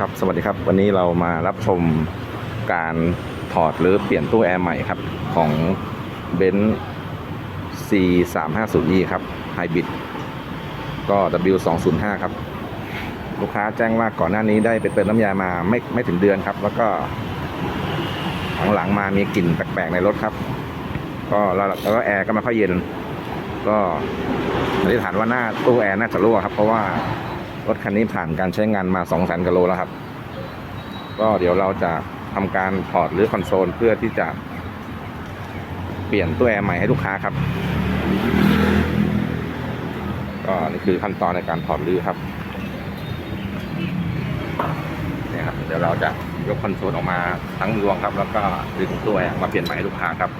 ครับสวัสดีครับวันนี้เรามารับชมการถอดหรือเปลี่ยนตู้แอร์ใหม่ครับ ของเบนซ์ C 3 5 0 E ครับไฮบริดก็ W 2 0 5ครับ ลูกค้าแจ้งว่าก่อนหน้านี้ได้ไปเติมน้ำยามาไม่ไม่ถึงเดือนครับ แล้วก็หลังๆมามีกลิ่นแปลกๆในรถครับ ก็แล้วแล้วก็แอร์ก็ไม่ค่อยเย็น ก็สันนิษฐานว่าหน้าตู้แอร์น่าจะรั่วครับ เพราะว่า รถคันนี้ผ่านการใช้งานมา 2 0 0 0 0กิโลแล้วครับ ก็เดี๋ยวเราจะทำการถอดหรือคอนโซลเพื่อที่จะเปลี่ยนตู้แอร์ใหม่ให้ลูกค้าครับ ก็นี่คือขั้นตอนในการถอดรื้อครับเนี่ยครับ เดี๋ยวเราจะยกคอนโซลออกมาทั้งยวงครับ แล้วก็ดึงตู้แอร์มาเปลี่ยนใหม่ให้ลูกค้าครับ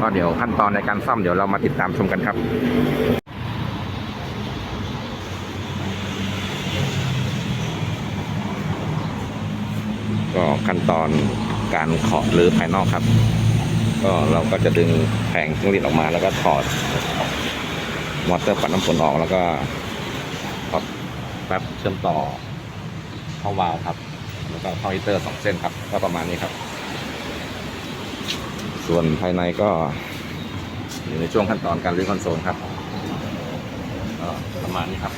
ก็เดี๋ยวขั้นตอนในการซ่อมเดี๋ยวเรามาติดตามชมกันครับ ก็ขั้นตอนการขอดหรือภายนอกครับ ก็เราก็จะดึงแผงจิ้งหรีดออกมา แล้วก็ถอดมอเตอร์ปัดน้ำฝนออกแล้วก็ถอดแป๊บเชื่อมต่อเข้าวาล์วครับ แล้วก็เข้าฮีเตอร์สองเส้นครับ ก็ประมาณนี้ครับ ส่วนภายในก็อยู่ในช่วงขั้นตอนการรื้อคอนโซลครับประมาณนี้ครับ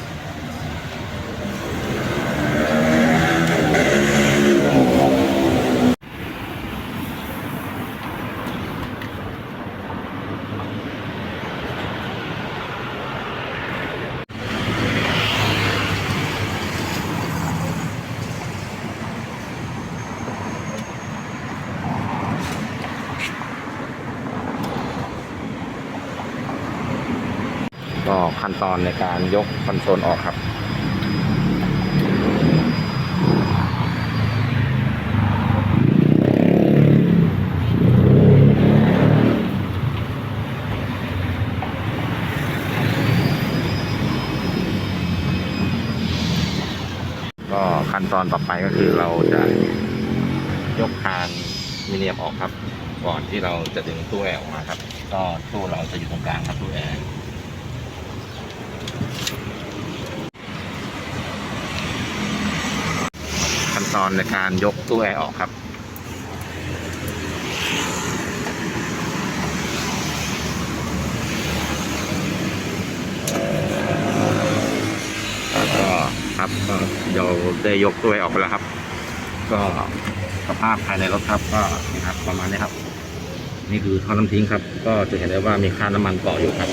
ก็ขั้ นตอนในการยกคอนโซลออกครับก็ขั้นตอนต่อไปก็คือเราจะยกคานมิเนียมออกครับ ก่อนที่เราจะดึงตู้แอร์ออกมาครับ ก็ตู้เราจะอยู่ตรงกลางครับตู้แอร์ ขั้น ตอนในการยกตู้แอร์ออกครับก็ครับก็เดี๋ยวได้ยกตู้แอร์ออกไปแล้วครับ ก็สภาพภายในรถครับ ก็นี่ครับประมาณนี้ครับ นี่คือท่อน้ำทิ้งครับ ก็จะเห็นได้ว่ามีค่าน้ำมันเกาะอยู่ครับ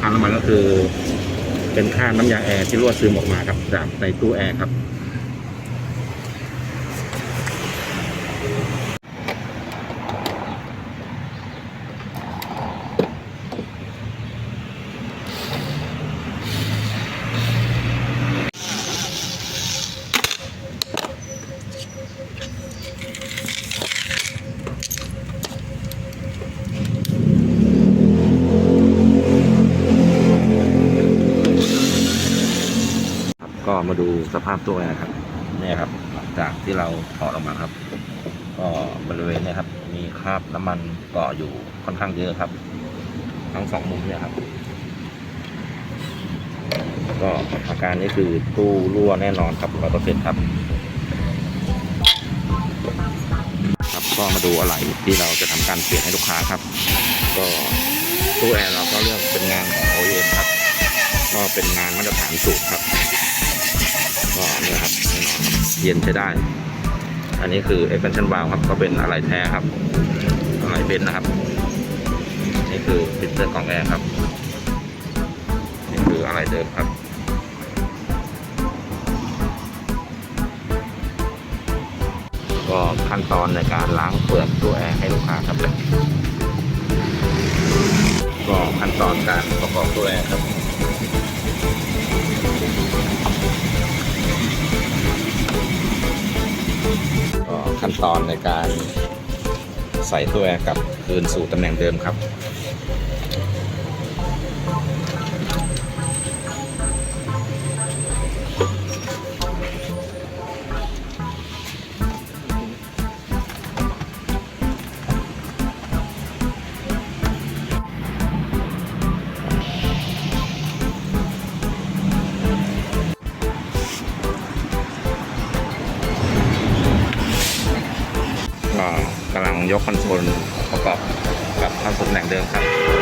ค่าน้ำมันก็คือ เป็นค่าน้ำยาแอร์ที่รั่วซึมออกมาครับจากในตู้แอร์ครับ มาดูสภาพตัวแอร์ครับนี่ครับ หลังจากที่เราถอดออกมาครับ ก็บริเวณนี้ครับ มีคราบน้ำมันเกาะอยู่ค่อนข้างเยอะครับ ทั้งสองมุมเนี่ยครับ ก็อาการนี้คือตู้รั่วแน่นอนครับร้อยเปอร์เซ็นต์ครับ ครับก็มาดูอะไรที่เราจะทำการเปลี่ยนให้ลูกค้าครับ ก็ตู้แอร์เราก็เลือกเป็นงานของ OEM ครับ ก็เป็นงานมาตรฐานสูตรครับ เย็นใช้ได้ อันนี้คือ expansion valve ครับ ก็เป็นอะไรแท้ครับอะไรเบนนะครับ นี่คือฟิลเตอร์กล่องแอร์ครับ นี่คืออะไรเดิมครับก็ขั้นตอนในการล้างเปลือกตัวแอร์ให้ลูกค้าครับ ก็ขั้นตอนการประกอบตัวแอร์ครับ ตอนในการใส่ตัวแอร์กลับคืนสู่ตำแหน่งเดิมครับ ยกคอนโซลประกอบกับคอนโซลตำแหน่งเดิมครับ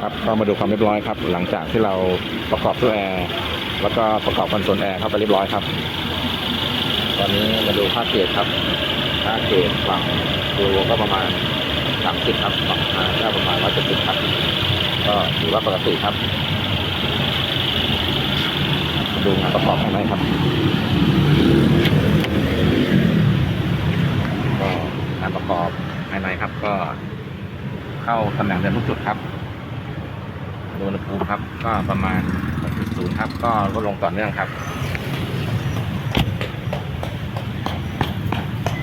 ครับก็มาดูความเรียบร้อยครับ หลังจากที่เราประกอบตู้แอร์แล้วก็ประกอบคอนโซลแอร์เข้าไปเรียบร้อยครับ ตอนนี้มาดูค่าเกรดครับค่าเกรดฝั่งตัวก็ประมาณ30ครับฝั่งทางก็ประมาณ170ครับ ก็ถือว่าปกติครับ ดูงานประกอบข้างในครับก็งานประกอบภายในครับก็เข้าตำแหน่งเดิมทุกจุดครับ ดูอุณหภูมิครับ ก็ประมาณ6.0ครับ ก็ลดลงต่อเนื่องครับ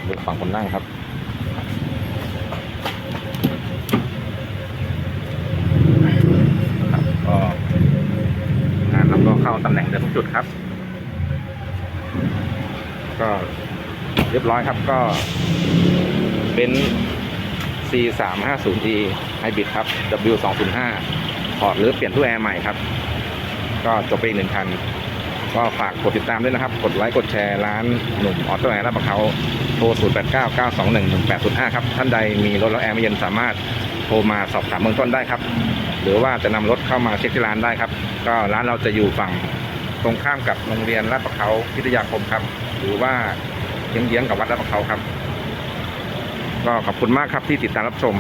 ดูฝั่งคนนั่งครับครับ ก็งานเราก็เข้าตำแหน่งเดิมทุกจุดครับ ก็เรียบร้อยครับก็เป็น C 3 5 0 E Hybrid ครับ W 2 0 5 ถอดหรือเปลี่ยนตู้แอร์ใหม่ครับ ก็จบไปอีกหนึ่งคัน ก็ฝากกดติดตามด้วยนะครับ กดไลค์กดแชร์ร้านหนุ่มออโต้แอร์รับประเขาโทร 0 8 9 9 2 1 1 8 0 5 ครับ ท่านใดมีรถแล้วแอร์ไม่เย็นสามารถโทรมาสอบถามเบื้องต้นได้ครับ หรือว่าจะนำรถเข้ามาเช็คที่ร้านได้ครับ ก็ร้านเราจะอยู่ฝั่งตรงข้ามกับโรงเรียนลาดประเขาพิทยาคมครับ หรือว่าเยื้องๆกับวัดลาดประเขาครับ ก็ขอบคุณมากครับที่ติดตามรับชม